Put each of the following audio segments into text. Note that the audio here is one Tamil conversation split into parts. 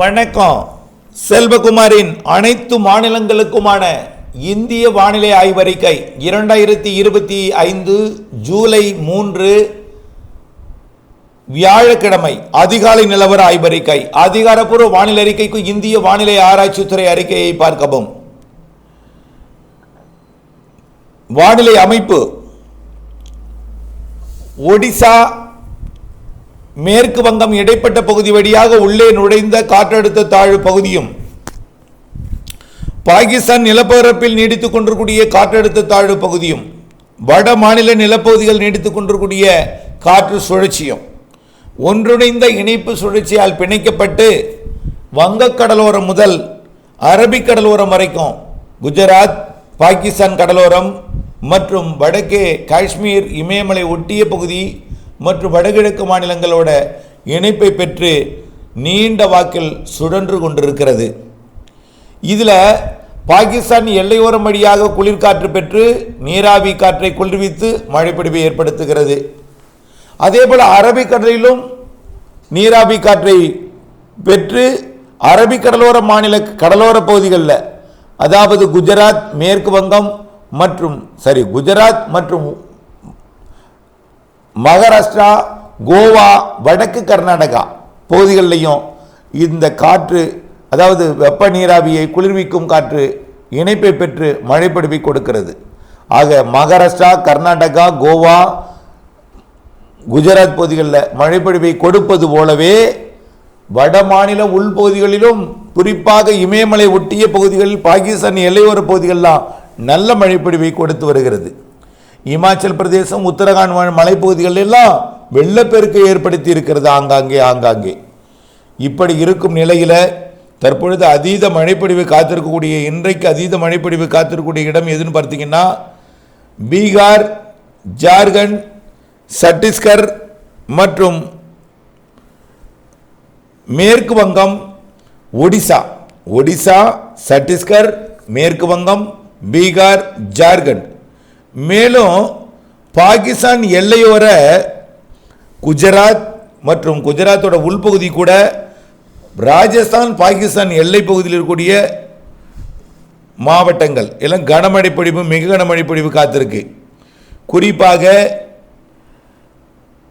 வணக்கம். செல்வகுமாரின் அனைத்து மாநிலங்களுக்குமான இந்திய வானிலை ஆய்வறிக்கை இரண்டாயிரத்தி இருபத்தி ஐந்து ஜூலை மூன்று வியாழக்கிழமை அதிகாலை நிலவர ஆய்வறிக்கை. அதிகாரப்பூர்வ வானிலை அறிக்கைக்கு இந்திய வானிலை ஆராய்ச்சித்துறை அறிக்கையை பார்க்கவும். வானிலை அமைப்பு. ஒடிசா மேற்கு வங்கம் இடைப்பட்ட பகுதி வழியாக உள்ளே நுழைந்த காற்றழுத்த தாழ்வு பகுதியும் பாகிஸ்தான் நிலப்பரப்பில் நீடித்துக் கொண்டிருக்கூடிய காற்றழுத்த தாழ்வு பகுதியும் வட மாநில நிலப்பகுதிகள் நீடித்துக் கொண்டிருக்கூடிய காற்று சுழற்சியும் ஒன்றிணைந்த இணைப்பு சுழற்சியால் பிணைக்கப்பட்டு வங்கக்கடலோரம் முதல் அரபிக்கடலோரம் வரைக்கும் குஜராத் பாகிஸ்தான் கடலோரம் மற்றும் வடக்கே காஷ்மீர் இமயமலை ஒட்டிய பகுதி மற்றும் வடகிழக்கு மாநிலங்களோட இணைப்பை பெற்று நீண்ட வாக்கில் சுழன்று கொண்டிருக்கிறது. இதில் பாகிஸ்தான் எல்லையோரம் வழியாக குளிர்காற்று பெற்று நீராவி காற்றை குளிர்வித்து மழைப்பிடிவை ஏற்படுத்துகிறது. அதேபோல் அரபிக்கடலிலும் நீராவி காற்றை பெற்று அரபிக்கடலோர மாநில கடலோர பகுதிகளில் அதாவது குஜராத் மேற்கு வங்கம் மற்றும் சரி குஜராத் மற்றும் மகாராஷ்டிரா கோவா வடக்கு கர்நாடகா பகுதிகளிலையும் இந்த காற்று அதாவது வெப்ப நீராவியை குளிர்விக்கும் காற்று இணைப்பை பெற்று மழைப்படுவி கொடுக்கிறது. ஆக மகாராஷ்டிரா கர்நாடகா கோவா குஜராத் பகுதிகளில் மழைப்பொழிவை கொடுப்பது போலவே வட மாநில உள்பகுதிகளிலும் குறிப்பாக இமயமலை ஒட்டிய பகுதிகளில் பாகிஸ்தான் எல்லையோர பகுதிகளெலாம் நல்ல மழைப்பொழிவை கொடுத்து வருகிறது. இமாச்சல் பிரதேசம் உத்தரகாண்ட் மலைப்பகுதிகள் எல்லாம் வெள்ளப்பெருக்கை ஏற்படுத்தி இருக்கிறது ஆங்காங்கே ஆங்காங்கே. இப்படி இருக்கும் நிலையில் தற்பொழுது அதீத மழைப்பொழிவு காத்திருக்கக்கூடிய இன்றைக்கு அதீத மழைப்பொழிவு காத்திருக்கக்கூடிய இடம் எதுன்னு பார்த்தீங்கன்னா பீகார் ஜார்க்கண்ட் சத்தீஸ்கர் மற்றும் மேற்கு வங்கம் ஒடிசா. ஒடிசா சத்தீஸ்கர் மேற்கு வங்கம் பீகார் ஜார்க்கண்ட். மேலும் பாகிஸ்தான் எல்லையோர குஜராத் மற்றும் குஜராத்தோட உள்பகுதி கூட ராஜஸ்தான் பாகிஸ்தான் எல்லை பகுதியில் இருக்கக்கூடிய மாவட்டங்கள். எல்லாம் கனமழை பொழிவு மிக கனமழை பொழிவு காத்திருக்கு. குறிப்பாக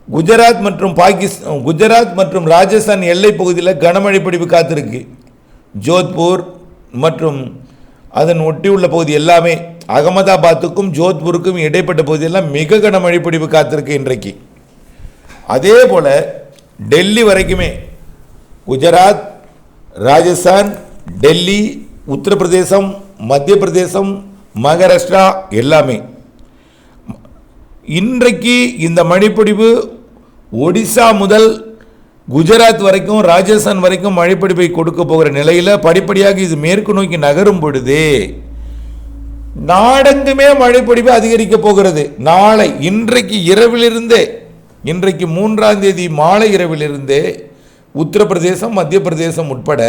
குஜராத் மற்றும் பாகிஸ்தான் குஜராத் மற்றும் ராஜஸ்தான் எல்லை பகுதியில் கனமழை பொழிவு காத்திருக்கு. ஜோத்பூர் மற்றும் அதன் ஒட்டியுள்ள பகுதி எல்லாமே அகமதாபாத்துக்கும் ஜோத்பூருக்கும் இடைப்பட்ட பகுதியெல்லாம் மிக கன பொழிவு காத்திருக்கு இன்றைக்கு. அதே போல் டெல்லி வரைக்குமே குஜராத் ராஜஸ்தான் டெல்லி உத்தரப்பிரதேசம் மத்திய பிரதேசம் மகாராஷ்டிரா எல்லாமே. இன்றைக்கு இந்த மழைப்பிடிவு ஒடிசா முதல் குஜராத் வரைக்கும் ராஜஸ்தான் வரைக்கும் மழைப்பிடிப்பை கொடுக்க போகிற நிலையில் படிப்படியாக இது மேற்கு நோக்கி நகரும் பொழுது நாடெங்குமே மழைப்பொழிவு அதிகரிக்க போகிறது. நாளை இன்றைக்கு இரவிலிருந்தே இன்றைக்கு மூன்றாம் தேதி மாலை இரவிலிருந்தே உத்தரப்பிரதேசம் மத்திய பிரதேசம் உட்பட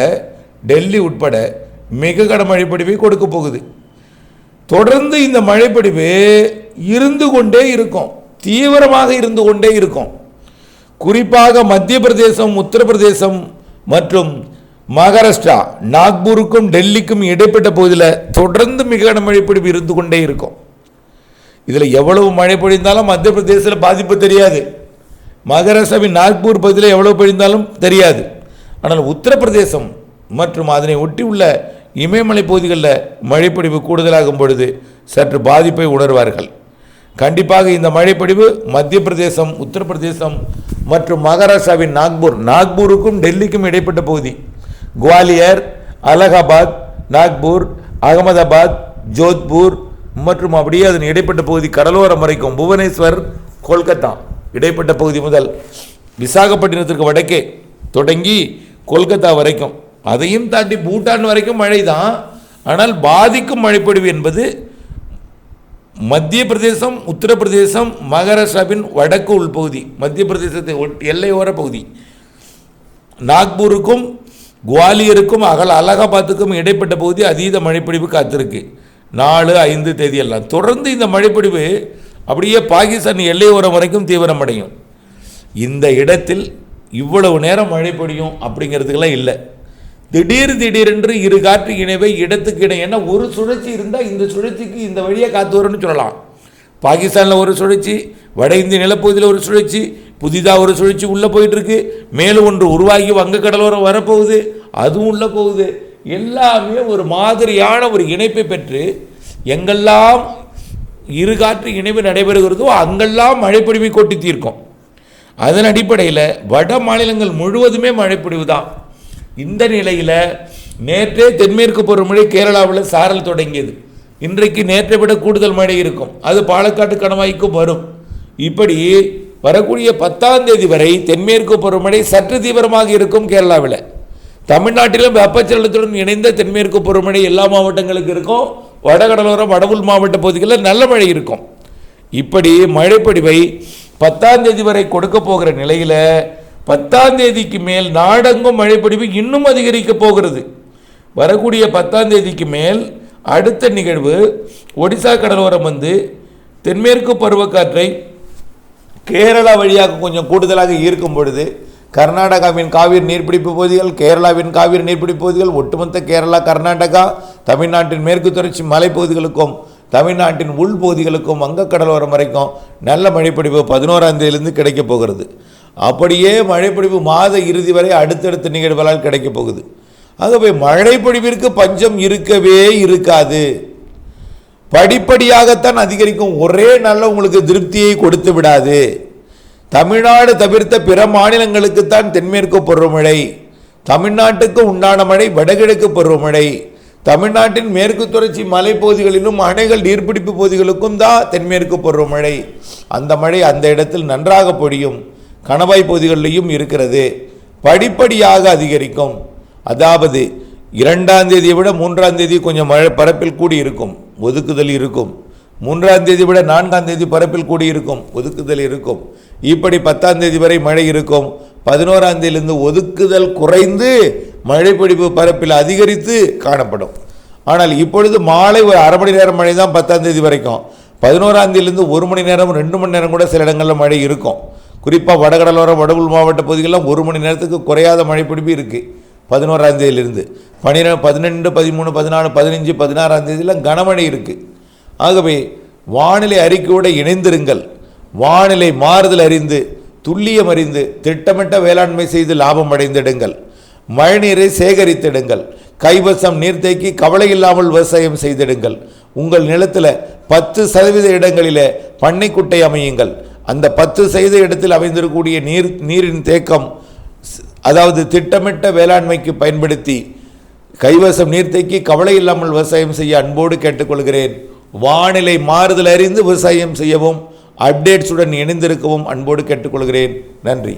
டெல்லி உட்பட மிக கட பொழிவை கொடுக்க போகுது. தொடர்ந்து இந்த மழைப்பொழிவு இருந்து கொண்டே இருக்கும். தீவிரமாக இருந்து கொண்டே இருக்கும். குறிப்பாக மத்திய பிரதேசம் உத்தரப்பிரதேசம் மற்றும் மகாராஷ்டிரா நாக்பூருக்கும் டெல்லிக்கும் இடைப்பட்ட பகுதியில் தொடர்ந்து மிக கனமழை பொழிவு இருந்து கொண்டே இருக்கும். இதில் எவ்வளவு மழை பொழிந்தாலும் மத்திய பிரதேசத்தில் பாதிப்பு தெரியாது. மகாராஷ்டிராவின் நாக்பூர் பகுதியில் எவ்வளவு பொழிந்தாலும் தெரியாது. ஆனால் உத்தரப்பிரதேசம் மற்றும் அதனை ஒட்டி உள்ள இமயமலை பகுதிகளில் மழைப்பொழிவு கூடுதலாகும் பொழுது சற்று பாதிப்பை உணர்வார்கள். கண்டிப்பாக இந்த மழைப்பொழிவு மத்திய பிரதேசம் உத்தரப்பிரதேசம் மற்றும் மகாராஷ்டிராவின் நாக்பூர் நாக்பூருக்கும் டெல்லிக்கும் இடைப்பட்ட பகுதி. குவாலியர் அலகாபாத் நாக்பூர் அகமதாபாத் ஜோத்பூர் மற்றும் அப்படியே அதன் இடைப்பட்ட பகுதி கடலோரம் வரைக்கும் புவனேஸ்வர் கொல்கத்தா. இடைப்பட்ட பகுதி முதல் விசாகப்பட்டினத்திற்கு வடக்கே தொடங்கி கொல்கத்தா வரைக்கும். அதையும் தாண்டி பூட்டான் வரைக்கும் மழை தான் ஆனால் பாதிக்கும் மழைப்பொழிவு என்பது மத்திய பிரதேசம் உத்தரப்பிரதேசம் மகாராஷ்டிராவின் வடக்கு உள்பகுதி மத்திய பிரதேசத்தை எல்லையோர பகுதி. நாக்பூருக்கும் குவாலியருக்கும் அகல் அலகாபாத்துக்கும் இடைப்பட்ட பகுதி அதீத மழைப்பிடிவு காத்திருக்கு. நாலு ஐந்து தேதியெல்லாம். தொடர்ந்து இந்த மழைப்பிடிவு அப்படியே பாகிஸ்தான் எல்லையோரம் வரைக்கும் தீவிரமடையும். இந்த இடத்தில் இவ்வளவு நேரம் மழை பொழியும் அப்படிங்கிறதுக்கெல்லாம் இல்லை. திடீர் திடீரென்று இரு காற்று இணைவை இடத்துக்கு இணை ஏன்னா ஒரு சுழற்சி இருந்தால் இந்த சுழற்சிக்கு இந்த வழியாக காத்து வரும்னு சொல்லலாம். பாகிஸ்தானில் ஒரு சுழற்சி வட இந்திய நிலப்பகுதியில் ஒரு சுழற்சி புதிதாக ஒரு சுழற்சி உள்ளே போயிட்டுருக்கு. மேலும் ஒன்று உருவாகி வங்கக்கடலோரம் வரப்போகுது. அதுவும் உள்ளே போகுது. எல்லாமே ஒரு மாதிரியான ஒரு இணைப்பை பெற்று எங்கெல்லாம் இரு காற்று இணைவு நடைபெறுகிறதோ அங்கெல்லாம் மழைப்பொழிவை கொட்டி தீர்க்கும். அதன் அடிப்படையில் வட மாநிலங்கள் முழுவதுமே மழைப்பொழிவு தான். இந்த நிலையில் நேற்றே தென்மேற்கு பருவமழை கேரளாவில் சாரல் தொடங்கியது. இன்றைக்கு நேற்றை விட கூடுதல் மழை இருக்கும். அது பாலக்காட்டு கணவாய்க்கும் வரும். இப்படி வரக்கூடிய பத்தாம் தேதி வரை தென்மேற்கு பருவமழை சற்று தீவிரமாக இருக்கும் கேரளாவில். தமிழ்நாட்டிலும் வெப்பச்சலனத்துடன் இணைந்த தென்மேற்கு பருவமழை எல்லா மாவட்டங்களுக்கு இருக்கும். வடகடலோரம் வடவுள் மாவட்ட பகுதிகளில் நல்ல மழை இருக்கும். இப்படி மழைப்படிவை பத்தாம் தேதி வரை கொடுக்க போகிற நிலையில் பத்தாம் தேதிக்கு மேல் நாடெங்கும் மழைப்பொழிவு இன்னும் அதிகரிக்க போகிறது. வரக்கூடிய பத்தாம் தேதிக்கு மேல் அடுத்த நிகழ்வு ஒடிசா கடலோரம் வந்து தென்மேற்கு பருவக்காற்றை கேரளா வழியாக கொஞ்சம் கூடுதலாக ஈர்க்கும் பொழுது கர்நாடகாவின் காவிரி நீர்பிடிப்பு பகுதிகள் கேரளாவின் காவிரி நீர்பிடிப்பு பகுதிகள் ஒட்டுமொத்த கேரளா கர்நாடகா தமிழ்நாட்டின் மேற்கு தொடர்ச்சி மலைப்பகுதிகளுக்கும் தமிழ்நாட்டின் உள் பகுதிகளுக்கும் வங்கக்கடலோரம் வரைக்கும் நல்ல மழைப்பிடிப்பு பதினோராம் தேதியிலிருந்து கிடைக்கப் போகிறது. அப்படியே மழைப்பிடிப்பு மாத இறுதி வரை அடுத்தடுத்த நிகழ்வுகளால் கிடைக்கப் போகுது. ஆகவே மழைப்பிடிப்பிற்கு பஞ்சம் இருக்கவே இருக்காது. படிப்படியாகத்தான் அதிகரிக்கும். ஒரே நல்ல உங்களுக்கு திருப்தியை கொடுத்து விடாது. தமிழ்நாடு தவிர்த்த பிற மாநிலங்களுக்குத்தான் தென்மேற்கு பருவமழை. தமிழ்நாட்டுக்கு உண்டான மழை வடகிழக்கு பருவமழை. தமிழ்நாட்டின் மேற்கு தொடர்ச்சி மலைப்பகுதிகளிலும் அணைகள் நீர்பிடிப்பு பகுதிகளுக்கும் தான் தென்மேற்கு பருவமழை. அந்த மழை அந்த இடத்தில் நன்றாக பொழியும். கணவாய் பகுதிகளிலும் இருக்கிறது. படிப்படியாக அதிகரிக்கும். அதாவது இரண்டாம் தேதியை விட மூன்றாம் தேதி கொஞ்சம் மழை பரப்பில் கூடி இருக்கும் ஒதுக்குதல் இருக்கும். மூன்றாம் தேதி விட நான்காம் தேதி பரப்பில் கூடி இருக்கும். ஒதுக்குதல் இருக்கும். இப்படி பத்தாம் தேதி வரை மழை இருக்கும். பதினோராம் தேதியிலிருந்து ஒதுக்குதல் குறைந்து மழைப்பிடிப்பு பரப்பில் அதிகரித்து காணப்படும். ஆனால் இப்பொழுது மாலை ஒரு அரை மணி நேரம் மழை தான் பத்தாம் தேதி வரைக்கும். பதினோராம் தேதியிலிருந்து ஒரு மணி நேரம் ரெண்டு மணி நேரம் கூட சில இடங்களில் மழை இருக்கும். குறிப்பாக வடகடலோரம் வடவுள் மாவட்ட பகுதிகளெலாம் ஒரு மணி நேரத்துக்கு குறையாத மழைப்பிடிப்பு இருக்குது பதினோராம் தேதியிலிருந்து. பன்னிரெண்டு பதினெண்டு பதிமூணு பதினாலு பதினஞ்சு பதினாறாம் தேதியெல்லாம் கனமழை இருக்குது ஆகவே வானிலை அறிக்கையோடு இணைந்திருங்கள். வானிலை மாறுதல் அறிந்து துல்லியம் அறிந்து திட்டமிட்ட வேளாண்மை செய்து லாபம் அடைந்திடுங்கள். மழைநீரை சேகரித்திடுங்கள். கைவசம் நீர்த்தேக்கி கவலை இல்லாமல் விவசாயம் செய்திடுங்கள். உங்கள் நிலத்தில் பத்து சதவீத இடங்களில் பண்ணைக்குட்டை அமையுங்கள். அந்த பத்து சதவீத இடத்தில் அமைந்திருக்கக்கூடிய நீர் நீரின் தேக்கம் அதாவது திட்டமிட்ட வேளாண்மைக்கு பயன்படுத்தி கைவசம் நீர்த்தைக்கு கவலை இல்லாமல் விவசாயம் செய்ய அன்போடு கேட்டுக்கொள்கிறேன். வானிலை மாறுதல் அறிந்து விவசாயம் செய்யவும் அப்டேட்ஸுடன் இணைந்திருக்கவும் அன்போடு கேட்டுக்கொள்கிறேன். நன்றி.